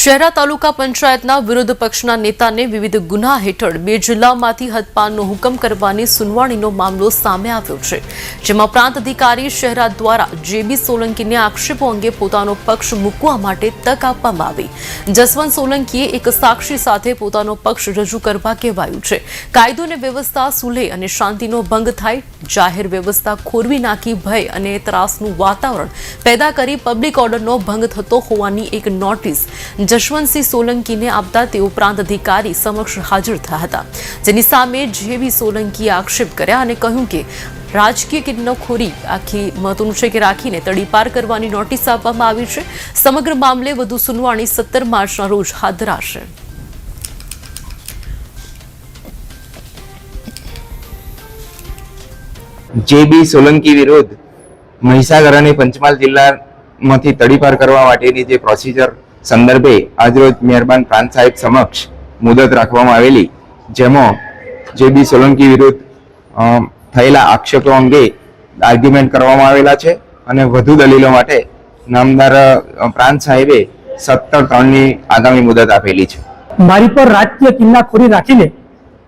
શહેરા તાલુકા પંચાયતના વિરોધ પક્ષના નેતાને વિવિધ ગુના હેઠળ બે જિલ્લામાંથી હદપાનનો હુકમ કરવાની સુનવાણીનો મામલો સામે આવ્યો છે, જેમાં પ્રાંત અધિકારી શહેરા દ્વારા જેબી સોલંકીને આક્ષેપો અંગે પોતાનો પક્ષ મૂકવા માટે તક આપવામાં આવી. જસવંત સોલંકીએ એક સાક્ષી સાથે પોતાનો પક્ષ રજૂ કરવા કહેવાયું છે. કાયદો અને વ્યવસ્થા સુલે અને શાંતિનો ભંગ થાય, જાહેર વ્યવસ્થા ખોરવી નાખી ભય અને ત્રાસનું વાતાવરણ પેદા કરી પબ્લિક ઓર્ડરનો ભંગ થતો હોવાની એક નોટિસ. જશવંતસિંહ સોલંકીને આપતા તેઓ પ્રાંત અધિકારી સમક્ષ હાજર થયા હતા, જેની સામે જેવી સોલંકીએ આક્ષેપ કર્યા અને કહ્યું કે, રાજકીય કિડનખોરી આખી મહત્વનું છે કે રાખીને તડીપાર કરવાની નોટિસ આપવામાં આવી છે. સમગ્ર મામલે વધુ સુનવાણી સત્તર માર્ચના રોજ હાથ ધરાશે. જે સોલંકી વિરુદ્ધ મહીસાગર અને પંચમહાલ જિલ્લામાંથી તડીપાર કરવા માટેની જે પ્રોસિજર સંદર્ભે આજરોજ મહેરબાન પ્રાંત સાહેબ સમક્ષ મુદત રાખવામાં આવેલી, જેમાં જે બી સોલંકી વિરુદ્ધ થયેલા આક્ષેપો અંગે આર્ગ્યુમેન્ટ કરવામાં આવેલા છે અને વધુ દલીલો માટે નામદાર પ્રાંત સાહેબે સત્તર ત્રણની આગામી મુદત આપેલી છે. મારી પર રાજકીય કિલ્લાખોરી રાખીને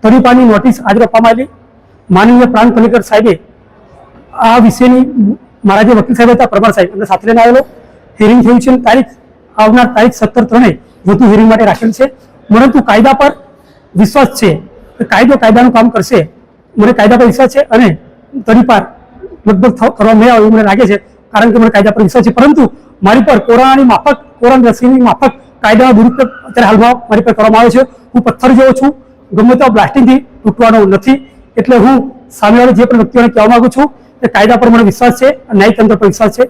તરીપાની નોટિસ આજે આપવામાં આવી. માનનીય પ્રાંત કલેક્ટર સાહેબે આ વિશેની, મારા જે વકીલ સાહેબ હતા, પ્રભાર સાહેબ, એમને સાથે લઈને આવેલો. હિયરિંગ થયું છે તારીખ આવનાર તારીખ સત્તર ત્રણે વધુ હિયરિંગ માટે રાખેલ છે. પરંતુ કાયદા પર વિશ્વાસ છે કાયદો કાયદાનું કામ કરશે. મને કાયદા પર વિશ્વાસ છે અને તડીપાર લગભગ કરવા નહીં આવે એવું મને લાગે છે. કારણ કે મને કાયદા પર વિશ્વાસ છે. પરંતુ મારી પર કોરોનાની માફક કોરોના રસીની માફક કાયદાનો દુરુપયોગ અત્યારે હાલમાં મારી પર કરવામાં આવ્યો છે. હું પથ્થર જેવો છું. ગમે તેવા બ્લાસ્ટિંગથી તૂટવાનો નથી. એટલે હું સામેવાળી જે પણ વ્યક્તિઓને કહેવા માગું છું કે કાયદા પર મને વિશ્વાસ છે ન્યાયતંત્ર પર વિશ્વાસ છે.